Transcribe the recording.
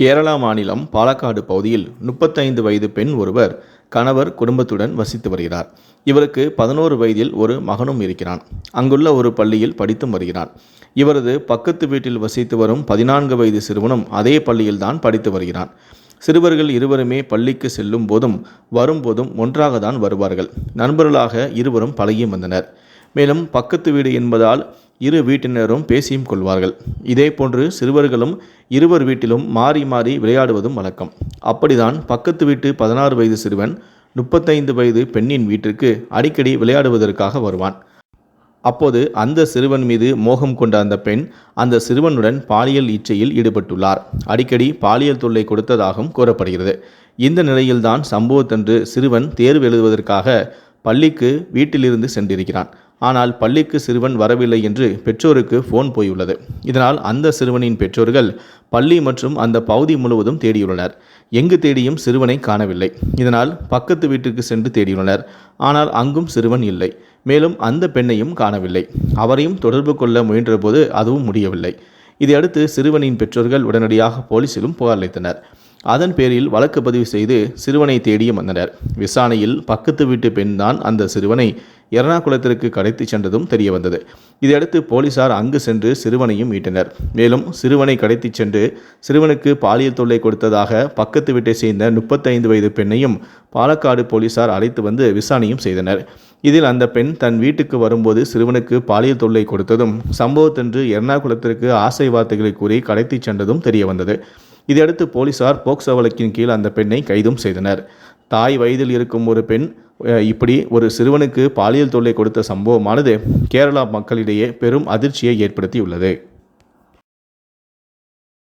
கேரளா மாநிலம் பாலக்காடு பகுதியில் முப்பத்தைந்து வயது பெண் ஒருவர் கணவர் குடும்பத்துடன் வசித்து வருகிறார். இவருக்கு பதினோரு வயதில் ஒரு மகனும் இருக்கிறான். அங்குள்ள ஒரு பள்ளியில் படித்தும் வருகிறான் இவரது பக்கத்து வீட்டில் வசித்து வரும் பதினான்கு வயது சிறுவனும் அதே பள்ளியில்தான் படித்து வருகிறான். சிறுவர்கள் இருவருமே பள்ளிக்கு செல்லும் போதும் வரும்போதும் ஒன்றாக தான் வருவார்கள். நண்பர்களாக இருவரும் பழகியும் வந்தனர். மேலும் பக்கத்து வீடு என்பதால் இரு வீட்டினரும் பேசியும் கொள்வார்கள். இதேபோன்று சிறுவர்களும் இருவர் வீட்டிலும் மாறி மாறி விளையாடுவதும் வழக்கம். அப்படிதான் பக்கத்து வீட்டு பதினாறு வயது சிறுவன் முப்பத்தைந்து வயது பெண்ணின் வீட்டிற்கு அடிக்கடி விளையாடுவதற்காக வருவான். அப்போது அந்த சிறுவன் மீது மோகம் கொண்ட அந்த பெண் அந்த சிறுவனுடன் பாலியல் இச்சையில் ஈடுபட்டுள்ளார். அடிக்கடி பாலியல் தொல்லை கொடுத்ததாகவும் கூறப்படுகிறது. இந்த நிலையில்தான் சம்பவத்தன்று சிறுவன் தேர்வு எழுதுவதற்காக பள்ளிக்கு வீட்டிலிருந்து சென்றிருக்கிறான். ஆனால் பள்ளிக்கு சிறுவன் வரவில்லை என்று பெற்றோருக்கு ஃபோன் போயுள்ளது. இதனால் அந்த சிறுவனின் பெற்றோர்கள் பள்ளி மற்றும் அந்த பகுதி முழுவதும் தேடியுள்ளனர். எங்கு தேடியும் சிறுவனை காணவில்லை. இதனால் பக்கத்து வீட்டுக்கு சென்று தேடியுள்ளனர். ஆனால் அங்கும் சிறுவன் இல்லை. மேலும் அந்த பெண்ணையும் காணவில்லை. அவரையும் தொடர்பு கொள்ள முயன்றபோது அதுவும் முடியவில்லை. இதையடுத்து சிறுவனின் பெற்றோர்கள் உடனடியாக போலீசிலும் புகார் அளித்தனர். அதன் பேரில் வழக்கு பதிவு செய்து சிறுவனை தேடியும் வந்தனர். விசாரணையில் பக்கத்து வீட்டு பெண்தான் அந்த சிறுவனை எர்ணாகுளத்திற்கு கடத்தி சென்றதும் தெரியவந்தது. இதையடுத்து போலீசார் அங்கு சென்று சிறுவனையும் மீட்டனர். மேலும் சிறுவனை கடத்தி சென்று சிறுவனுக்கு பாலியல் தொல்லை கொடுத்ததாக பக்கத்து வீட்டை சேர்ந்த முப்பத்தைந்து வயது பெண்ணையும் பாலக்காடு போலீசார் அழைத்து வந்து விசாரணையும் செய்தனர். இதில் அந்த பெண் தன் வீட்டுக்கு வரும்போது சிறுவனுக்கு பாலியல் தொல்லை கொடுத்ததும் சம்பவத்தன்று எர்ணாகுளத்திற்கு ஆசை வார்த்தைகளை கூறி கடத்தி சென்றதும் தெரியவந்தது. இதையடுத்து போலீசார் போக்சோ வழக்கின் கீழ் அந்த பெண்ணை கைதும் செய்தனர். தாய் வயதில் இருக்கும் ஒரு பெண் இப்படி ஒரு சிறுவனுக்கு பாலியல் தொல்லை கொடுத்த சம்பவமானது கேரளா மக்களிடையே பெரும் அதிர்ச்சியை ஏற்படுத்தியுள்ளது.